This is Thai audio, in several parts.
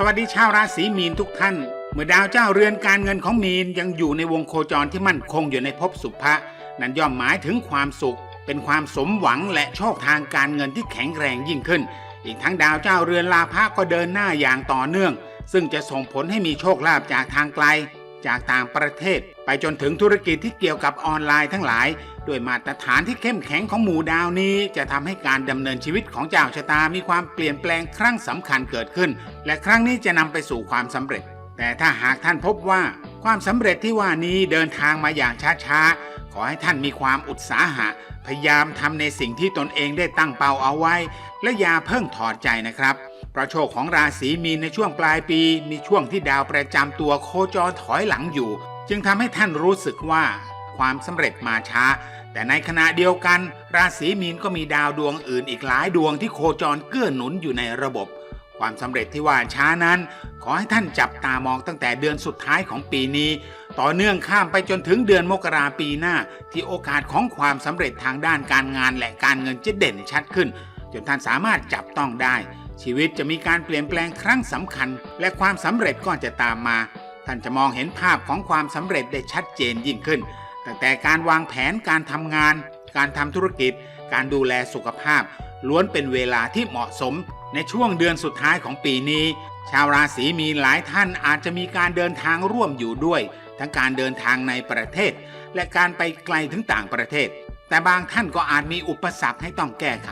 สวัสดีชาวราศีมีนทุกท่าน เมื่อดาวเจ้าเรือนการเงินของมีนยังอยู่ในวงโคจรที่มั่นคงอยู่ในภพสุภะนั้นย่อมหมายถึงความสุข เป็นความสมหวังและโชคทางการเงินที่แข็งแรงยิ่งขึ้น อีกทั้งดาวเจ้าเรือนลาภะก็เดินหน้าอย่างต่อเนื่อง ซึ่งจะส่งผลให้มีโชคลาภจากทางไกล จากต่างประเทศ ไปจนถึงธุรกิจที่เกี่ยวกับออนไลน์ทั้งหลาย ด้วยมาตรฐานที่เข้มแข็งของหมู่ดาวนี้ จะทำให้การดำเนินชีวิตของเจ้าชะตามีความเปลี่ยนแปลงครั้งสำคัญเกิดขึ้น และครั้งนี้จะนำไปสู่ความสำเร็จ แต่ถ้าหากท่านพบว่า ความสำเร็จที่ว่านี้เดินทางมาอย่างช้าๆขอให้ท่านมีความอุตสาหะ พยายามทำในสิ่งที่ตนเองได้ตั้งเป้าเอาไว้ และอย่าเพิ่งถอดใจนะครับ เพราะโชคของราศีมีนในช่วงปลายปีมีช่วงที่ดาวประจำตัวโคจรถอยหลังอยู่ จึงทำให้ท่านรู้สึกว่าความสำเร็จมาช้า แต่ในขณะเดียวกัน ราศีมีนก็มีดาวดวงอื่นอีกหลายดวงที่โคจรเกื้อหนุนอยู่ในระบบ ความสำเร็จที่ว่าช้านั้น ขอให้ท่านจับตามองตั้งแต่เดือนสุดท้ายของปีนี้ ต่อเนื่องข้ามไปจนถึงเดือนมกราปีหน้า ที่โอกาสของความสำเร็จทางด้านการงานและการเงินจะเด่นชัดขึ้น จนท่านสามารถจับต้องได้ ชีวิตจะมีการเปลี่ยนแปลงครั้งสำคัญ และความสำเร็จก็จะตามมา ท่านจะมองเห็นภาพของความสำเร็จได้ชัดเจนยิ่งขึ้น ตั้งแต่การวางแผนการทำงาน การทำธุรกิจ การดูแลสุขภาพ ล้วนเป็นเวลาที่เหมาะสม ในช่วงเดือนสุดท้ายของปีนี้ ชาวราศีมีหลายท่านอาจจะมีการเดินทางร่วมอยู่ด้วย ทั้งการเดินทางในประเทศ และการไปไกลถึงต่างประเทศ แต่บางท่านก็อาจมีอุปสรรคให้ต้องแก้ไข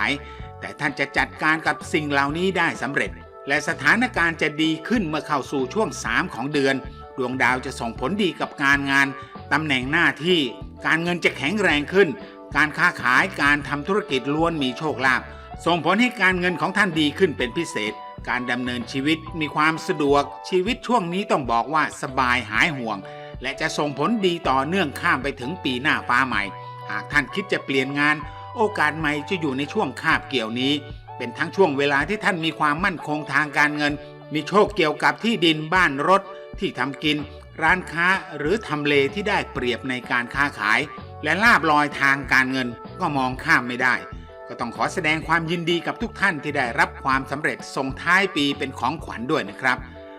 แต่ท่านจะจัดการกับสิ่งเหล่านี้ได้สำเร็จ และสถานการณ์จะดีขึ้นเมื่อเข้าสู่ช่วง 3 ของเดือน ดวงดาวจะส่งผลดีกับการงานตำแหน่งหน้าที่ การเงินจะแข็งแรงขึ้น การค้าขายการทำธุรกิจล้วนมีโชคลาภส่งผลให้การเงินของท่านดีขึ้นเป็นพิเศษ การดำเนินชีวิตมีความสะดวกชีวิตช่วงนี้ต้องบอกว่าสบายหายห่วง และจะส่งผลดีต่อเนื่องข้ามไปถึงปีหน้าฟ้าใหม่ หากท่านคิดจะเปลี่ยนงาน โอกาสใหม่จะอยู่ในช่วงคาบเกี่ยวนี้ เป็นทั้งช่วงเวลาที่ท่านมีความมั่นคงทางการเงิน มีโชคเกี่ยวกับที่ดินบ้านรถ ที่ทำกิน ร้านค้าหรือทำเลที่ได้เปรียบในการค้าขาย และลาบลอยทางการเงินก็มองข้ามไม่ได้ ก็ต้องขอแสดงความยินดีกับทุกท่านที่ได้รับความสำเร็จส่งท้ายปีเป็นของขวัญด้วยนะครับ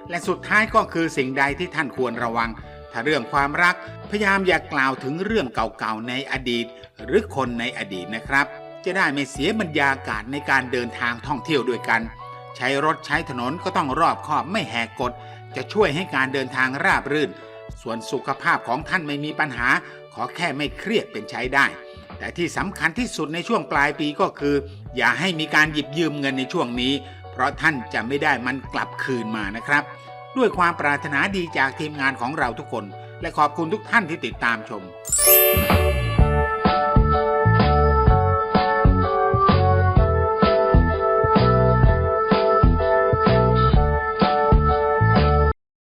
และสุดท้ายก็คือสิ่งใดที่ท่านควรระวัง ถ้าเรื่องความรักพยายามอย่ากล่าวถึงเรื่องเก่าๆในอดีต หรือคนในอดีตนะครับ จะได้ไม่เสียบรรยากาศในการเดินทางท่องเที่ยวด้วยกัน ใช้รถใช้ถนนก็ต้องรอบคอบไม่แหกกฎจะช่วยให้การเดินทางราบรื่น ส่วนสุขภาพของท่านไม่มีปัญหา ขอแค่ไม่เครียดเป็นใช้ได้ แต่ที่สำคัญที่สุดในช่วงปลายปีก็คือ อย่าให้มีการหยิบยืมเงินในช่วงนี้ เพราะท่านจะไม่ได้มันกลับคืนมานะครับ ด้วยความปรารถนาดีจากทีมงานของเราทุกคน และขอบคุณทุกท่านที่ติดตามชม